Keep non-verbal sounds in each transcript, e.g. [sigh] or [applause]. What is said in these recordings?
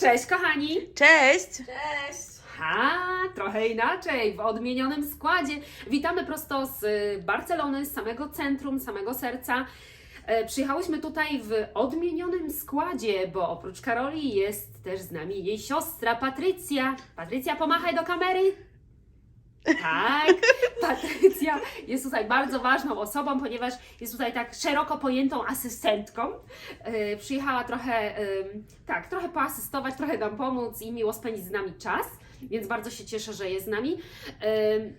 Cześć kochani! Cześć! Cześć! Ha, trochę inaczej, w odmienionym składzie. Witamy prosto z y, Barcelony, z samego centrum, samego serca. E, Przyjechałyśmy tutaj w odmienionym składzie, bo oprócz Karoli jest też z nami jej siostra Patrycja. Patrycja, pomachaj do kamery. Tak, Patrycja jest tutaj bardzo ważną osobą, ponieważ jest tutaj tak szeroko pojętą asystentką. E, Przyjechała trochę, em, tak, trochę poasystować, trochę nam pomóc i miło spędzić z nami czas, więc bardzo się cieszę, że jest z nami. Em,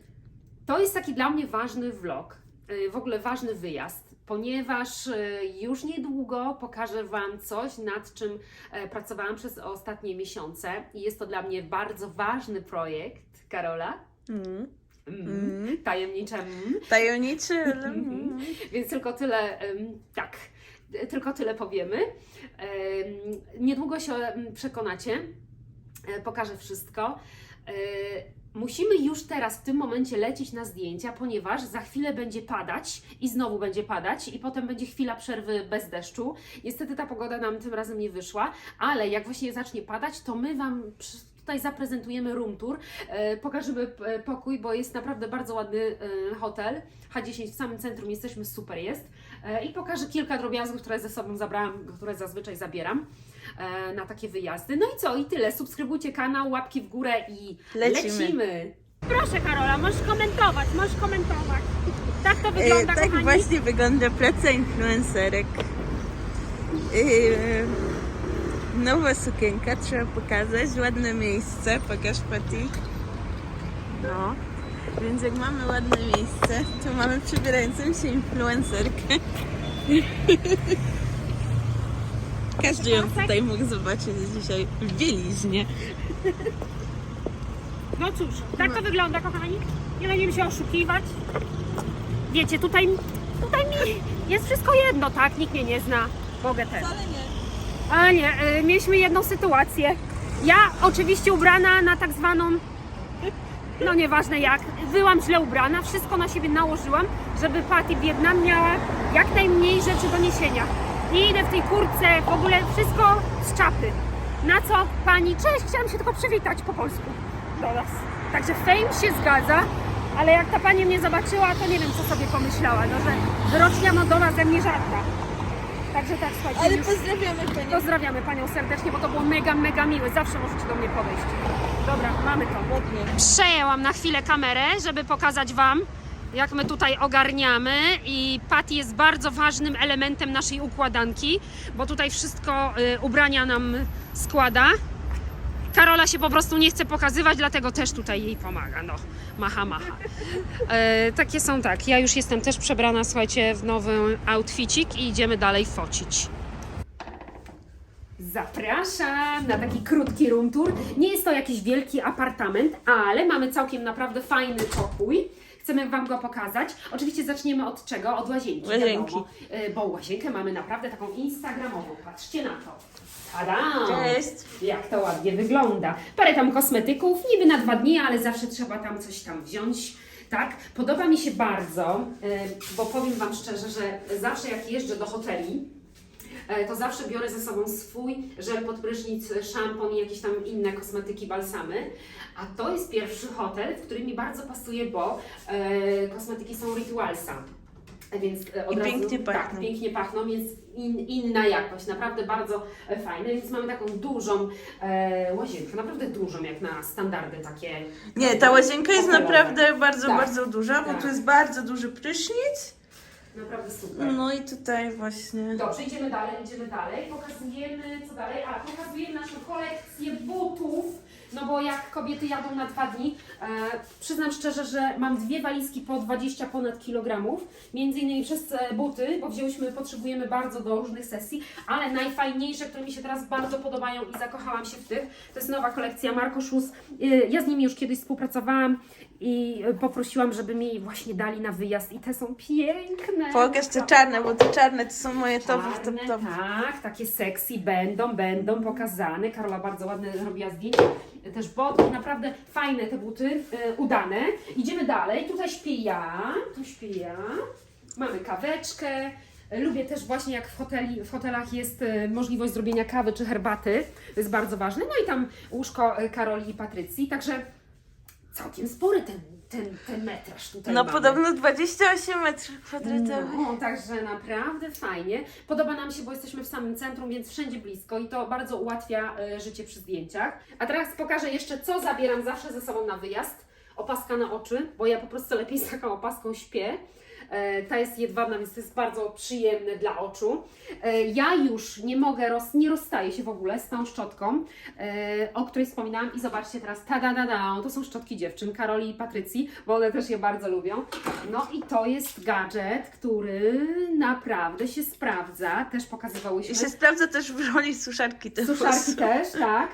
To jest taki dla mnie ważny vlog, e, w ogóle ważny wyjazd, ponieważ e, już niedługo pokażę Wam coś, nad czym e, pracowałam przez ostatnie miesiące i jest to dla mnie bardzo ważny projekt. Karola? Mm. Mm. Mm. Tajemnicze. Mm. Tajemniczy, ale... [laughs] Mhm. Więc tylko tyle, tak, tylko tyle powiemy. Em, Niedługo się przekonacie, E, pokażę wszystko. E, Musimy już teraz w tym momencie lecieć na zdjęcia, ponieważ za chwilę będzie padać i znowu będzie padać i potem będzie chwila przerwy bez deszczu. Niestety ta pogoda nam tym razem nie wyszła, ale jak właśnie zacznie padać, to my Wam tutaj zaprezentujemy room tour, e, pokażemy e, pokój, bo jest naprawdę bardzo ładny e, hotel. H10 w samym centrum jesteśmy, super jest. E, I pokażę kilka drobiazgów, które ze sobą zabrałam, które zazwyczaj zabieram e, na takie wyjazdy. No i co? I tyle. Subskrybujcie kanał, łapki w górę i Lecimy. lecimy. Proszę Karola, możesz komentować, możesz komentować. Tak to E, wygląda, tak kochani. właśnie wygląda praca influencerek. E, nowa sukienka, trzeba pokazać. Ładne miejsce, pokaż Pati. No. Więc jak mamy ładne miejsce, to mamy przybierającą się influencerkę. Każdy ją tutaj mógł zobaczyć dzisiaj w bieliźnie. No cóż, tak to wygląda, kochani. Nie będziemy się oszukiwać. Wiecie, tutaj, tutaj mi jest wszystko jedno, tak? Nikt mnie nie zna. Mogę też. Ale nie. A nie, y, mieliśmy jedną sytuację. Ja oczywiście ubrana na tak zwaną, no nieważne jak, byłam źle ubrana, wszystko na siebie nałożyłam, żeby Patty biedna miała jak najmniej rzeczy do niesienia. I idę w tej kurtce, w ogóle wszystko z czapy. Na co pani, cześć, chciałam się tylko przywitać po polsku do nas. Także fame się zgadza, ale jak ta pani mnie zobaczyła, to nie wiem co sobie pomyślała, no że wyrocznia modowa ze mnie żadna. Także tak, słuchajcie, Ale już- pozdrawiamy Panią. Pozdrawiamy Panią serdecznie, bo to było mega, mega miłe. Zawsze możecie do mnie podejść. Dobra, mamy to. Ładnie. Przejęłam na chwilę kamerę, żeby pokazać Wam, jak my tutaj ogarniamy i Patty jest bardzo ważnym elementem naszej układanki, bo tutaj wszystko y, ubrania nam składa. Karola się po prostu nie chce pokazywać, dlatego też tutaj jej pomaga. No, macha, macha. E, takie są tak. Ja już jestem też przebrana, słuchajcie, w nowy outficik i idziemy dalej focić. Zapraszam na taki krótki room tour. Nie jest to jakiś wielki apartament, ale mamy całkiem naprawdę fajny pokój. Chcemy Wam go pokazać. Oczywiście zaczniemy od czego? Od łazienki. Łazienki. Wiadomo, Y, bo łazienkę mamy naprawdę taką instagramową. Patrzcie na to. Tada! Cześć. Jak to ładnie wygląda. Parę tam kosmetyków, niby na dwa dni, ale zawsze trzeba tam coś tam wziąć. Tak, podoba mi się bardzo, y, bo powiem Wam szczerze, że zawsze jak jeżdżę do hoteli, e, to zawsze biorę ze sobą swój żel pod prysznic, szampon i jakieś tam inne kosmetyki, balsamy. A to jest pierwszy hotel, w którym mi bardzo pasuje, bo e, kosmetyki są Ritualsa. Więc e, od I razu, pięknie Tak, pachną. pięknie pachną, więc in, inna jakość, naprawdę bardzo e, fajne. Więc mamy taką dużą e, łazienkę, naprawdę dużą, jak na standardy takie. Nie, ta łazienka jest hotelowe. naprawdę bardzo, Tak. bardzo duża, bo Tak. tu jest bardzo duży prysznic. Naprawdę super. No i tutaj właśnie. Dobrze, idziemy dalej, idziemy dalej. Pokazujemy, co dalej? A, pokazujemy naszą kolekcję butów. No bo jak kobiety jadą na dwa dni, e, przyznam szczerze, że mam dwie walizki po 20 ponad kilogramów. Między innymi przez e, buty, bo wzięłyśmy, potrzebujemy bardzo do różnych sesji, ale najfajniejsze, które mi się teraz bardzo podobają i zakochałam się w tych, to jest nowa kolekcja Marco Schulz. E, ja z nimi już kiedyś współpracowałam i poprosiłam, żeby mi właśnie dali na wyjazd i te są piękne. Pokaż te czarne, bo te czarne to są moje towy w top Czarne, top. Tak, takie sexy będą, będą pokazane. Karola bardzo ładne robiła zdjęcia. Też botki, naprawdę fajne te buty, e, udane. Idziemy dalej. Tutaj śpię ja, tu śpię ja. Mamy kaweczkę. Lubię też właśnie jak w, hoteli, w hotelach jest e, możliwość zrobienia kawy czy herbaty. To jest bardzo ważne. No i tam łóżko e, Karoli i Patrycji. Także całkiem spory ten, ten, ten metraż tutaj No mamy. podobno 28 metrów kwadratowych. No, także naprawdę fajnie. Podoba nam się, bo jesteśmy w samym centrum, więc wszędzie blisko i to bardzo ułatwia e, życie przy zdjęciach. A teraz pokażę jeszcze, co zabieram zawsze ze sobą na wyjazd. Opaska na oczy, bo ja po prostu lepiej z taką opaską śpię. E, Ta jest jedwabna, więc to jest bardzo przyjemne dla oczu. E, Ja już nie mogę, roz, nie rozstaję się w ogóle z tą szczotką, e, o której wspominałam. I zobaczcie teraz, ta da da da, to są szczotki dziewczyn, Karoli i Patrycji, bo one też je bardzo lubią. No i to jest gadżet, który naprawdę się sprawdza. Też I pokazywałyśmy. się sprawdza też w roli suszarki. Suszarki też, tak,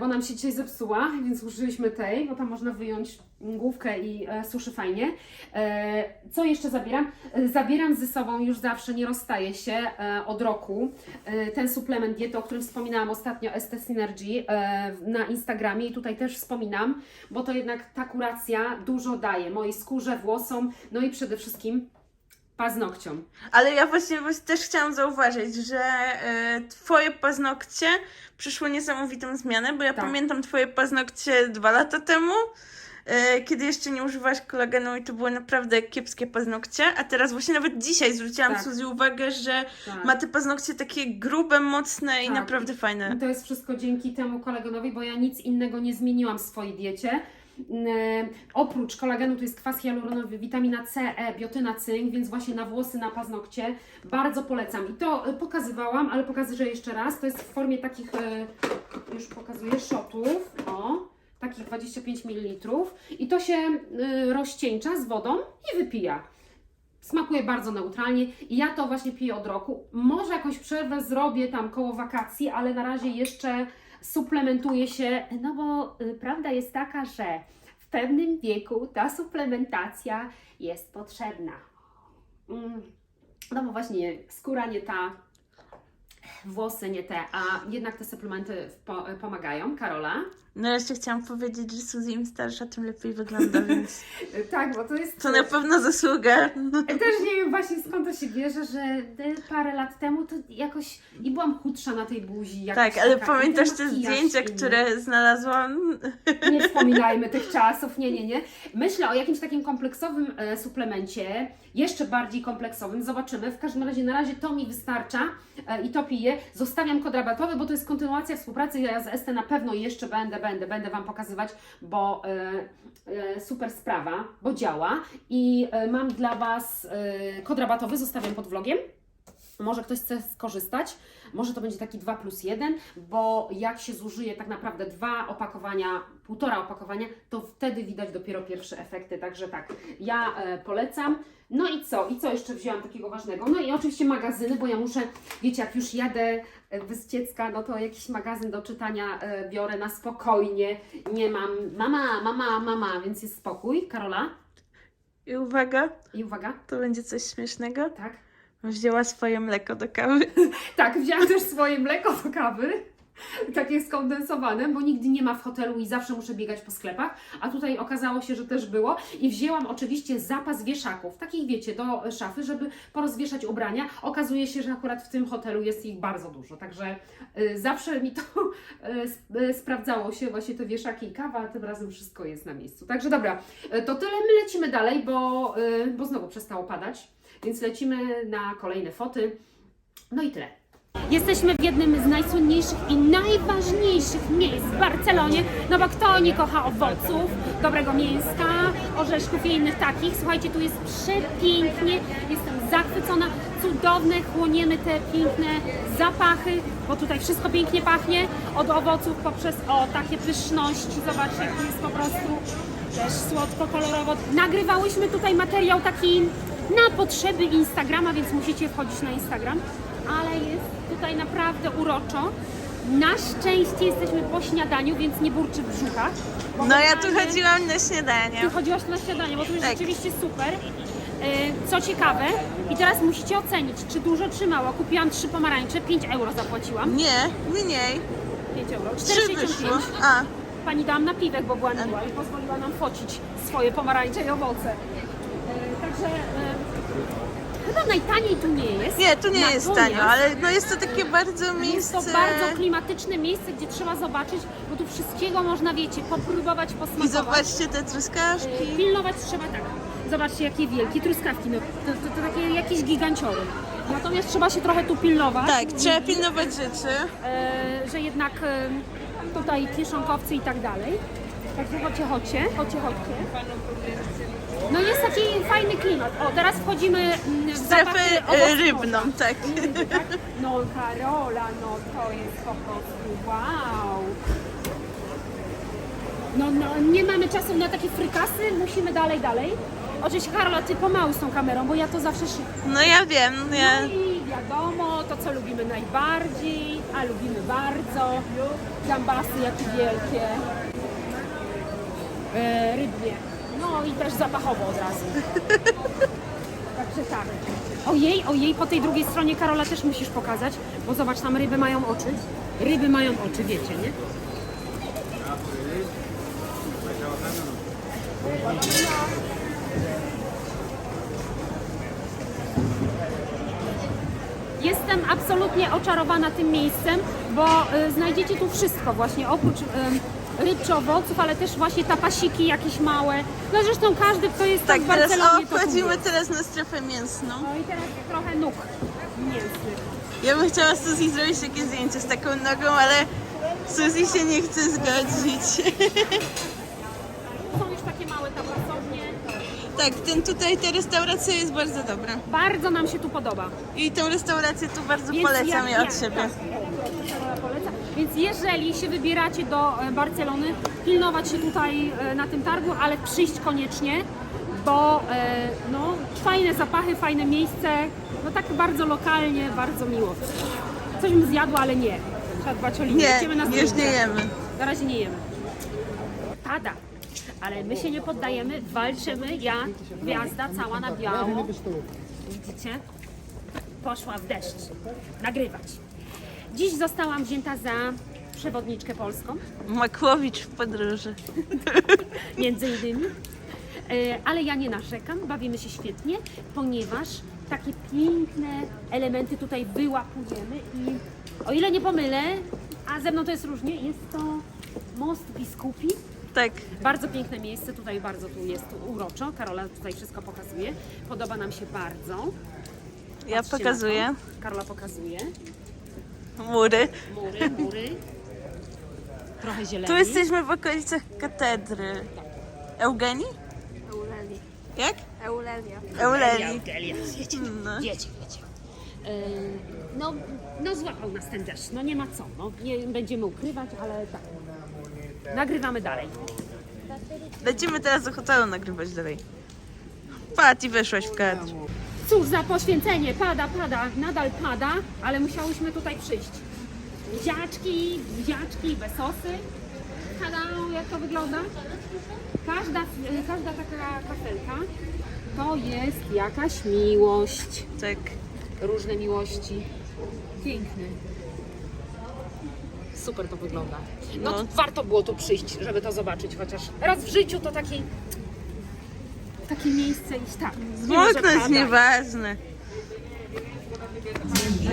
bo nam się dzisiaj zepsuła, więc użyliśmy tej, bo tam można wyjąć główkę i e, suszy fajnie. E, co jeszcze zabieram? E, zabieram ze sobą już zawsze, nie rozstaje się e, od roku, e, ten suplement diety, o którym wspominałam ostatnio, ST Synergy e, na Instagramie i tutaj też wspominam, bo to jednak ta kuracja dużo daje mojej skórze, włosom, no i przede wszystkim paznokciom. Ale ja właśnie, właśnie też chciałam zauważyć, że e, twoje paznokcie przyszły niesamowitą zmianę, bo ja Tak. pamiętam twoje paznokcie dwa lata temu, e, kiedy jeszcze nie używałaś kolagenu i to były naprawdę kiepskie paznokcie, a teraz właśnie nawet dzisiaj zwróciłam Tak. Suzy uwagę, że Tak. ma te paznokcie takie grube, mocne i Tak. naprawdę fajne. I to jest wszystko dzięki temu kolegonowi, bo ja nic innego nie zmieniłam w swojej diecie. E, oprócz kolagenu tu jest kwas hialuronowy, witamina C, E, biotyna, cynk, więc właśnie na włosy, na paznokcie bardzo polecam. I to e, pokazywałam, ale pokażę jeszcze raz. To jest w formie takich, e, już pokazuję, shotów. O, takich 25 ml. I to się rozcieńcza z wodą i wypija. Smakuje bardzo neutralnie i ja to właśnie piję od roku. Może jakąś przerwę zrobię tam koło wakacji, ale na razie jeszcze suplementuję się, no bo y, prawda jest taka, że w pewnym wieku ta suplementacja jest potrzebna. Mm, No bo właśnie skóra nie ta, włosy nie te, a jednak te suplementy po, pomagają. Karola? No jeszcze chciałam powiedzieć, że Suzy im starsza, tym lepiej wygląda, [laughs] więc Tak, bo to jest... to na pewno zasługa. Też nie wiem właśnie skąd to się bierze, że te parę lat temu to jakoś i byłam chudsza na tej buzi. jakoś Tak, ale taka, i pamiętasz te makijaż zdjęcia, inny. które znalazłam? [laughs] Nie wspominajmy tych [laughs] czasów, nie, nie, nie. Myślę o jakimś takim kompleksowym e, suplemencie, jeszcze bardziej kompleksowym, zobaczymy. W każdym razie na razie to mi wystarcza e, i to piję. Zostawiam kod rabatowy, bo to jest kontynuacja współpracy. Ja z Este na pewno jeszcze będę, będę, będę Wam pokazywać, bo e, e, super sprawa, bo działa. I e, mam dla Was e, kod rabatowy, zostawiam pod vlogiem. Może ktoś chce skorzystać, może to będzie taki 2 plus 1, bo jak się zużyje tak naprawdę dwa opakowania, półtora opakowania, to wtedy widać dopiero pierwsze efekty. Także tak, ja e, polecam. No i co? I co jeszcze wzięłam takiego ważnego? No i oczywiście magazyny, bo ja muszę, wiecie, jak już jadę e, z dziecka, no to jakiś magazyn do czytania e, biorę na spokojnie. Nie mam mama, mama, mama, więc jest spokój. Karola? I uwaga, I uwaga, to będzie coś śmiesznego. tak? Wzięła swoje mleko do kawy. [laughs] Tak, wzięłam też swoje mleko do kawy. Takie skondensowane, bo nigdy nie ma w hotelu i zawsze muszę biegać po sklepach, a tutaj okazało się, że też było. I wzięłam oczywiście zapas wieszaków, takich wiecie, do szafy, żeby porozwieszać ubrania. Okazuje się, że akurat w tym hotelu jest ich bardzo dużo, także y, zawsze mi to y, y, sprawdzało się, właśnie te wieszaki i kawa, a tym razem wszystko jest na miejscu. Także dobra, y, to tyle, my lecimy dalej, bo, y, bo znowu przestało padać, więc lecimy na kolejne foty. No i tyle. Jesteśmy w jednym z najsłynniejszych i najważniejszych miejsc w Barcelonie, no bo kto nie kocha owoców, dobrego mięska, orzeszków i innych takich. Słuchajcie, tu jest przepięknie, jestem zachwycona, cudowne, chłoniemy te piękne zapachy, bo tutaj wszystko pięknie pachnie, od owoców poprzez o takie pyszności, zobaczcie jak jest po prostu też słodko, kolorowo. Nagrywałyśmy tutaj materiał taki na potrzeby Instagrama, więc musicie wchodzić na Instagram, ale jest tutaj naprawdę uroczo. Na szczęście jesteśmy po śniadaniu, więc nie burczy bo No ja tu chodziłam na śniadanie. Ty chodziłaś tu na śniadanie, bo to jest Tak. rzeczywiście super. E, Co ciekawe, i teraz musicie ocenić, czy dużo, czy mało. Kupiłam trzy pomarańcze, 5 euro zapłaciłam. Nie, mniej. 5 euro. Trzy wyszło. 4,65. A, Pani dałam napiwek, bo była miła i pozwoliła nam focić swoje pomarańcze i owoce. E, Także e, Chyba najtaniej tu nie jest. Nie, tu nie jest Natomiast tanio, ale no jest to takie bardzo miejsce... Jest to bardzo klimatyczne miejsce, gdzie trzeba zobaczyć, bo tu wszystkiego można, wiecie, popróbować, I posmakować. zobaczcie te truskawki. E, Pilnować trzeba tak. Zobaczcie, jakie wielkie truskawki. No, to, to, to takie jakieś giganciory. Natomiast trzeba się trochę tu pilnować. Tak, trzeba pilnować rzeczy. e, że jednak e, tutaj kieszonkowcy i tak dalej. Także chodźcie, chodźcie, chodźcie, chodźcie. No jest taki fajny klimat. O, teraz wchodzimy mm, w Strefę zapachy e, owoców rybną, tak. Tak? [laughs] No Karola, no to jest po prostu wow. No, no nie mamy czasu na takie frykasy, musimy dalej, dalej. Oczywiście Karola, ty pomału z tą kamerą, bo ja to zawsze szybko. No ja wiem, ja... No i wiadomo, to co lubimy najbardziej, a lubimy bardzo. Gambasy jakie wielkie. E. No i też zapachowo od razu. [laughs] Także tak. Ojej, ojej, po tej drugiej stronie Karola też musisz pokazać, bo zobacz, tam ryby mają oczy. Ryby mają oczy, wiecie, nie? Jestem absolutnie oczarowana tym miejscem, bo y, znajdziecie tu wszystko właśnie, oprócz y, ryb czy owoców, ale też właśnie tapasiki jakieś małe. No zresztą każdy, kto jest Tak, tam w teraz o, Barcelonie, to tu wchodzimy teraz na strefę mięsną. No i teraz trochę nóg mięsnych. Ja bym chciała Suzy zrobić takie zdjęcie z taką nogą, ale Suzy się nie chce zgodzić. Są już takie małe tapasownie. Tak, ten tutaj, ta restauracja jest bardzo dobra. Bardzo nam się tu podoba. I tą restaurację tu bardzo Więc polecam ja jak- od siebie. Tak. Więc jeżeli się wybieracie do e, Barcelony, pilnować się tutaj e, na tym targu, ale przyjść koniecznie, bo e, no, fajne zapachy, fajne miejsce, no tak bardzo lokalnie, bardzo miło. Coś bym zjadła, ale nie. Trzeba dbać o linię. Nie, na już nie jemy. Na razie nie jemy. Pada, ale my się nie poddajemy, walczymy. Ja, gwiazda cała na biało. Widzicie? Poszła w deszcz. Nagrywać. Dziś zostałam wzięta za przewodniczkę polską, Makłowicz w podróży. [laughs] między innymi. E, Ale ja nie narzekam, bawimy się świetnie, ponieważ takie piękne elementy tutaj wyłapujemy i o ile nie pomylę, a ze mną to jest różnie, jest to most biskupi. Tak, Bardzo piękne miejsce, tutaj bardzo tu jest uroczo. Karola tutaj wszystko pokazuje. Podoba nam się bardzo. ja Patrzcie na pokazuję. Karola pokazuje. Mury. Mury, mury. Trochę zieleni. Tu jesteśmy w okolicach katedry. Eugenii? Euleli. Jak? Eulelia. Euleli. Eugelia, wiecie, No. wiecie, wiecie. No, no złapał nas ten deszcz, no nie ma co, no nie będziemy ukrywać, ale tak. Nagrywamy dalej. Lecimy teraz do hotelu nagrywać dalej. Patrz i weszłaś w kadr. Cóż za poświęcenie, pada, pada, nadal pada, ale musiałyśmy tutaj przyjść. Ziaczki, ziaczki, besosy. Tada, jak to wygląda? Każda, każda taka kafelka to jest jakaś miłość. Tak. Różne miłości. Piękny. Super to wygląda. No, No. warto było tu przyjść, żeby to zobaczyć, chociaż raz w życiu to taki, takie miejsce iść tak. że Zmoknąć pada. nieważne.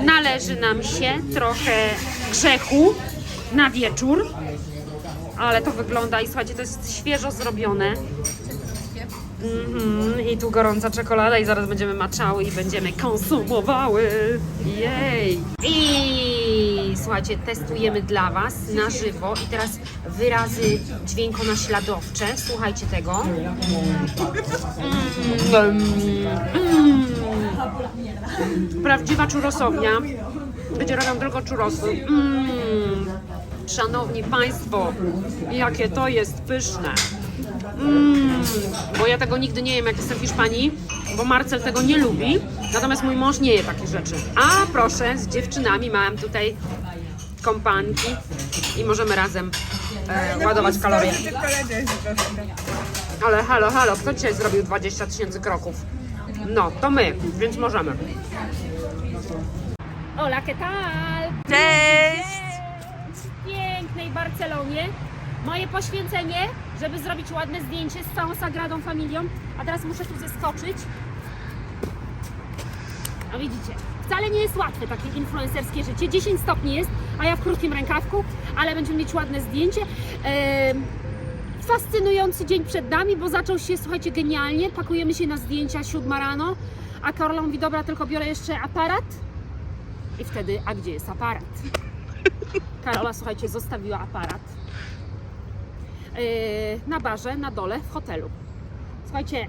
Należy nam się trochę grzechu na wieczór, ale to wygląda i słuchajcie, to jest świeżo zrobione. Mhm, I tu gorąca czekolada i zaraz będziemy maczały i będziemy konsumowały. Jej! I słuchajcie, testujemy dla Was na żywo i teraz wyrazy dźwiękonaśladowcze. Słuchajcie tego. Mm, mm. Prawdziwa czurosownia, gdzie robią tylko czurosy. Mm. Szanowni Państwo, jakie to jest pyszne. Mm. Bo ja tego nigdy nie jem, jak jestem w Hiszpanii, bo Marcel tego nie lubi. Natomiast mój mąż nie je takich rzeczy. A proszę, z dziewczynami mam tutaj kompanki i możemy razem e, ładować kalorie. Ale halo, halo, kto dzisiaj zrobił 20 tysięcy kroków? No, to my, więc możemy. Hola, ¿qué tal? Cześć! W pięknej Barcelonie. Moje poświęcenie, żeby zrobić ładne zdjęcie z całą Sagradą Familią. A teraz muszę tu zeskoczyć. No widzicie, wcale nie jest łatwe takie influencerskie życie. 10 stopni jest, a ja w krótkim rękawku, ale będziemy mieć ładne zdjęcie. Em, fascynujący dzień przed nami, bo zaczął się, słuchajcie, genialnie. Pakujemy się na zdjęcia, siódma rano, a Karola mówi, dobra, tylko biorę jeszcze aparat. I wtedy, a gdzie jest aparat? Karola, słuchajcie, zostawiła aparat yy, na barze, na dole, w hotelu. Słuchajcie,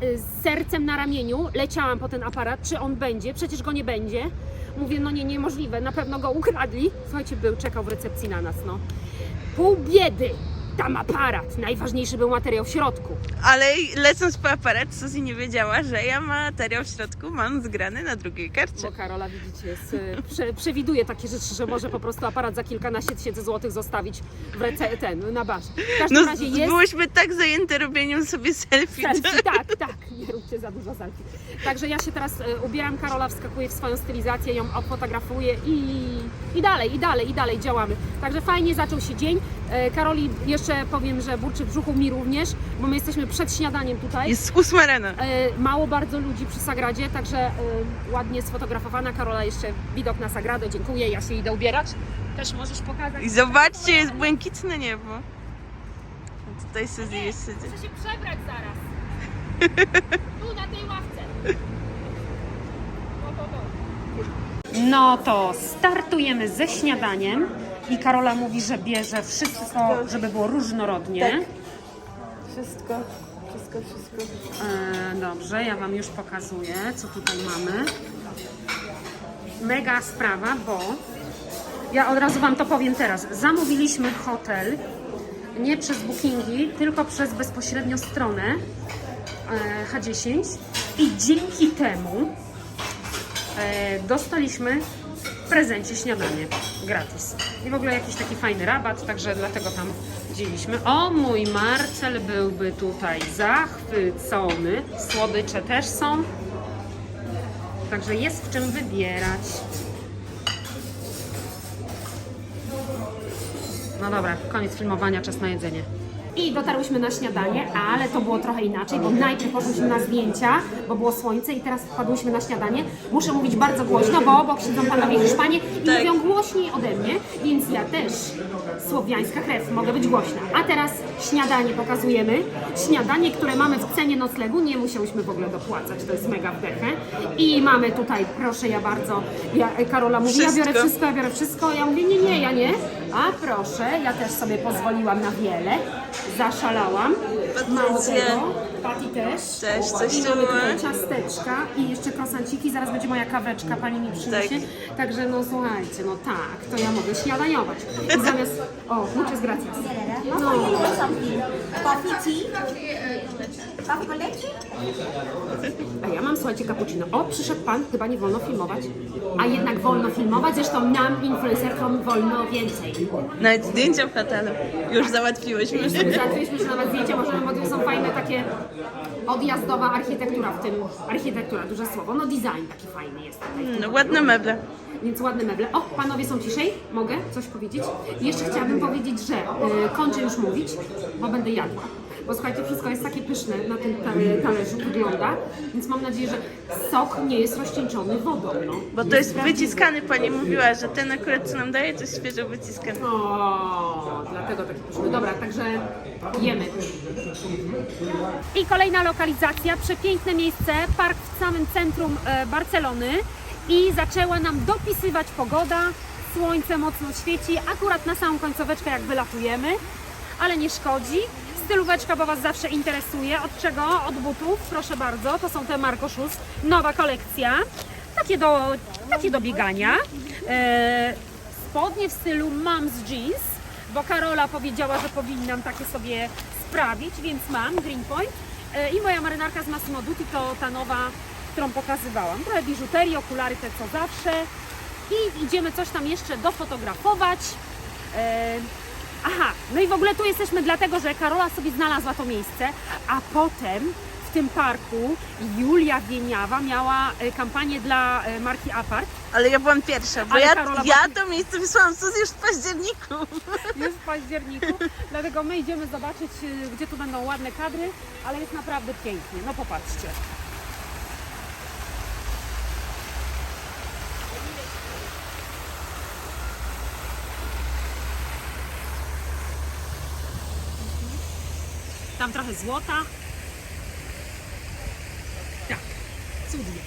yy, z sercem na ramieniu leciałam po ten aparat, czy on będzie, przecież go nie będzie. Mówię, no nie, niemożliwe, na pewno go ukradli. Słuchajcie, był, czekał w recepcji na nas, no. Pół biedy, tam aparat, najważniejszy był materiał w środku. Ale lecąc po aparat, Suzy nie wiedziała, że ja materiał w środku mam zgrany na drugiej karcie. Bo Karola, widzicie, jest, y, prze, przewiduje takie rzeczy, że może po prostu aparat za kilkanaście tysięcy złotych zostawić w rece, ten, na barze. W każdym No, razie jest... byłyśmy tak zajęte robieniem sobie selfie. Selfie, tak, tak, nie róbcie za dużo selfie. Także ja się teraz e, ubieram, Karola wskakuje w swoją stylizację, ją fotografuję i, i dalej, i dalej, i dalej działamy. Także fajnie zaczął się dzień. E, Karoli jeszcze powiem, że burczy w brzuchu mi również, bo my jesteśmy przed śniadaniem tutaj. Jest ósma. E, Mało bardzo ludzi przy Sagradzie, także e, ładnie sfotografowana. Karola jeszcze widok na Sagradę, dziękuję, ja się idę ubierać. Też możesz pokazać. I zobaczcie, jest błękitne niebo. Tutaj Suzy jest siedzi. Muszę się przebrać zaraz. [laughs] Tu, na tej ławce. [laughs] No to startujemy ze śniadaniem i Karola mówi, że bierze wszystko, żeby było różnorodnie. Wszystko, wszystko, wszystko. E, dobrze, ja Wam już pokazuję, co tutaj mamy. Mega sprawa, bo ja od razu Wam to powiem teraz. Zamówiliśmy hotel nie przez bookingi, tylko przez bezpośrednio stronę e, H10 i dzięki temu e, dostaliśmy w prezencie śniadanie gratis. I w ogóle jakiś taki fajny rabat, także dlatego tam wzięliśmy. O, mój Marcel byłby tutaj zachwycony. Słodycze też są. Także jest w czym wybierać. No dobra, koniec filmowania, czas na jedzenie. I dotarłyśmy na śniadanie, ale to było trochę inaczej, bo najpierw poszłyśmy na zdjęcia, bo było słońce i teraz wpadłyśmy na śniadanie. Muszę mówić bardzo głośno, bo obok siedzą panowie Hiszpanie i Tak. mówią głośniej ode mnie, więc ja też, słowiańska krew, mogę być głośna. A teraz śniadanie pokazujemy. Śniadanie, które mamy w cenie noclegu, nie musiałyśmy w ogóle dopłacać, to jest mega wdechę. I mamy tutaj, proszę ja bardzo, ja, Karola mówi, ja biorę Wszystko. wszystko, ja biorę wszystko. Ja mówię, nie, nie, ja nie. A proszę, ja też sobie pozwoliłam na wiele. Zaszalałam. Mało tego. Pati też. Też coś I mamy tutaj ciasteczka i jeszcze krosanciki. Zaraz będzie moja kaweczka, pani mi przyniesie. Także no słuchajcie, no tak, to ja mogę śniadaniować. I zamiast... O, muchas gracias. No. Leche? A ja mam, słuchajcie, cappuccino. O, przyszedł pan, chyba nie wolno filmować. A jednak wolno filmować, zresztą nam, influencerkom, wolno więcej. Nawet zdjęcia w hotelu. Już załatwiłyśmy. Załatwiliśmy się nawet zdjęcia, możemy, bo tu są fajne takie odjazdowa architektura w tym, architektura, duże słowo, no design taki fajny jest tutaj. No ładne meble. Więc ładne meble. O, panowie są ciszej? Mogę coś powiedzieć? Jeszcze chciałabym powiedzieć, że y, kończę już mówić, bo będę jadła. Bo słuchajcie, wszystko jest takie pyszne na tym ta- talerzu, wygląda, więc mam nadzieję, że sok nie jest rozcieńczony wodą, no. Bo to jest wyciskany, pani mówiła, że ten akurat co nam daje, to jest świeżo wyciskany. O, dlatego taki pyszny. Dobra, także jemy. I kolejna lokalizacja, przepiękne miejsce, park w samym centrum e, Barcelony i zaczęła nam dopisywać pogoda, słońce mocno świeci, akurat na samą końcóweczkę jak wylatujemy, ale nie szkodzi. Stylóweczka, bo Was zawsze interesuje. Od czego? Od butów, proszę bardzo, to są te Marco Shoes, nowa kolekcja, takie do, takie do biegania. E, spodnie w stylu Mom's Jeans, bo Karola powiedziała, że powinnam takie sobie sprawić, więc mam Green Point. E, I moja marynarka z Massimo Dutti to ta nowa, którą pokazywałam. Trochę biżuterii, okulary te co zawsze. I idziemy coś tam jeszcze dofotografować. E, Aha, no i w ogóle tu jesteśmy dlatego, że Karola sobie znalazła to miejsce, a potem w tym parku Julia Wieniawa miała e, kampanię dla e, marki Apart. Ale ja byłam pierwsza, bo Ale ja, Karola ja to miejsce wysłałam Suzy już w październiku. [laughs] Jest w październiku, dlatego my idziemy zobaczyć, y, gdzie tu będą ładne kadry, ale jest naprawdę pięknie. No popatrzcie. Tam trochę złota. Tak, cudnie.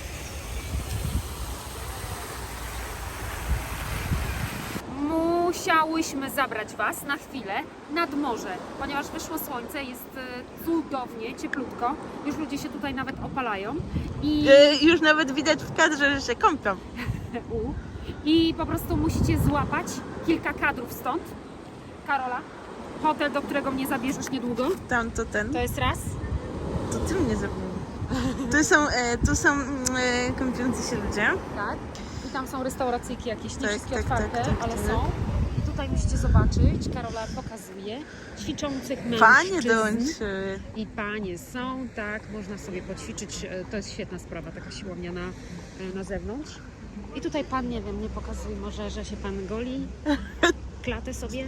Musiałyśmy zabrać Was na chwilę nad morze, ponieważ wyszło słońce, jest e, cudownie, cieplutko. Już ludzie się tutaj nawet opalają. I, Y, już nawet widać w kadrze, że się kąpią. [laughs] I po prostu musicie złapać kilka kadrów stąd. Karola, hotel, do którego mnie zabierzesz niedługo. Tam to ten. To jest raz. To ty mnie zabrał. Tu są, e, tu są e, kąpiący się ludzie. Tak. I tam są restauracyjki jakieś, nie Tak, wszystkie tak, otwarte, tak, tak, ale tak. są. I tutaj musicie zobaczyć, Karola pokazuje, ćwiczących mężczyzn. Panie dołączyły. I panie są, tak, można sobie poćwiczyć. e, To jest świetna sprawa, taka siłownia na, e, na zewnątrz. I tutaj pan, nie wiem, nie pokazuj może, że się pan goli. [laughs] Klatę sobie,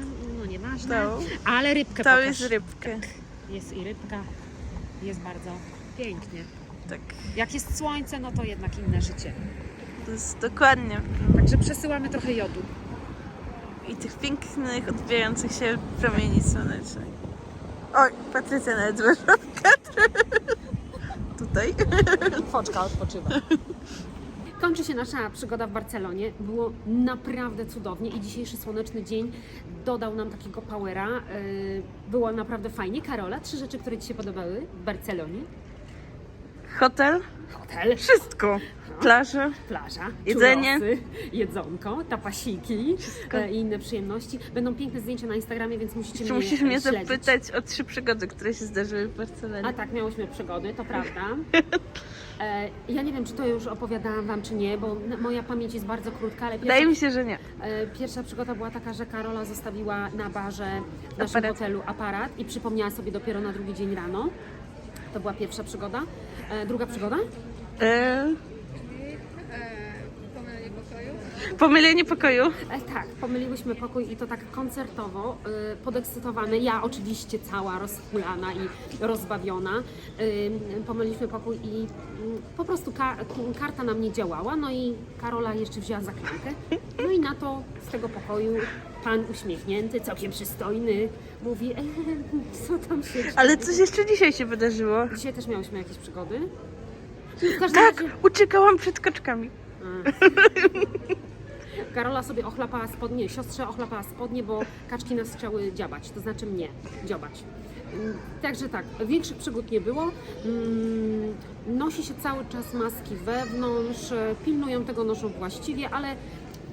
nieważne. To, Ale rybkę to pokaż. jest rybka. Jest i rybka. Jest bardzo pięknie. Tak. Jak jest słońce, no to jednak inne życie. To jest dokładnie. Także przesyłamy trochę jodu. I tych pięknych, odbijających się promieni słonecznych. Oj, Patrycja nawet weszła w kadr. Tutaj. Foczka odpoczywa. [laughs] Kończy się nasza przygoda w Barcelonie. Było naprawdę cudownie i dzisiejszy słoneczny dzień dodał nam takiego powera. Yy, Było naprawdę fajnie. Karola, trzy rzeczy, które Ci się podobały w Barcelonie? Hotel. Hotel, Wszystko. Plaże. plaża, Jedzenie. churrosy, jedzonko, tapasiki e, i inne przyjemności. Będą piękne zdjęcia na Instagramie, więc musicie mnie musisz mnie e, śledzić. zapytać o trzy przygody, które się zdarzyły w A Barcelonie. tak, miałyśmy przygody, to prawda. [laughs] E, ja nie wiem, czy to już opowiadałam Wam, czy nie, bo moja pamięć jest bardzo krótka, ale Wydaje mi się, że nie. e, pierwsza przygoda była taka, że Karola zostawiła na barze w naszym Aparat. hotelu aparat i przypomniała sobie dopiero na drugi dzień rano. To była pierwsza przygoda. E, druga przygoda? E... Pomylenie pokoju. E, tak, pomyliłyśmy pokój i to tak koncertowo, e, podekscytowane. Ja oczywiście cała rozchulana i rozbawiona. E, pomyliliśmy pokój i mm, po prostu ka- karta nam nie działała. No i Karola jeszcze wzięła za klamkę. No i na to z tego pokoju pan uśmiechnięty, całkiem przystojny, mówi, e, co tam się dzieje? Ale coś jeszcze dzisiaj się wydarzyło. Dzisiaj też miałyśmy jakieś przygody. I w każdym Tak, razie... uciekałam przed kaczkami. Karola sobie ochlapała spodnie, siostrze ochlapała spodnie, bo kaczki nas chciały dziabać, to znaczy mnie dziobać. Mm, Także tak, większych przygód nie było. Mm, Nosi się cały czas maski wewnątrz, pilnują tego, noszą właściwie, ale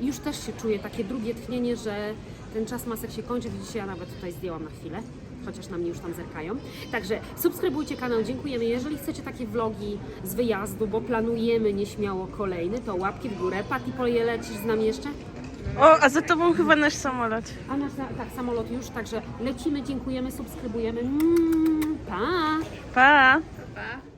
już też się czuje takie drugie tchnienie, że ten czas masek się kończy. Widzicie, ja nawet tutaj zdjęłam na chwilę, chociaż na mnie już tam zerkają. Także subskrybujcie kanał, dziękujemy. Jeżeli chcecie takie vlogi z wyjazdu, bo planujemy nieśmiało kolejny, to łapki w górę. Pati, polecisz z nami jeszcze? O, a za tobą chyba nasz samolot. A nasz tak, samolot już, także lecimy, dziękujemy, subskrybujemy. Mm, pa! Pa! Pa.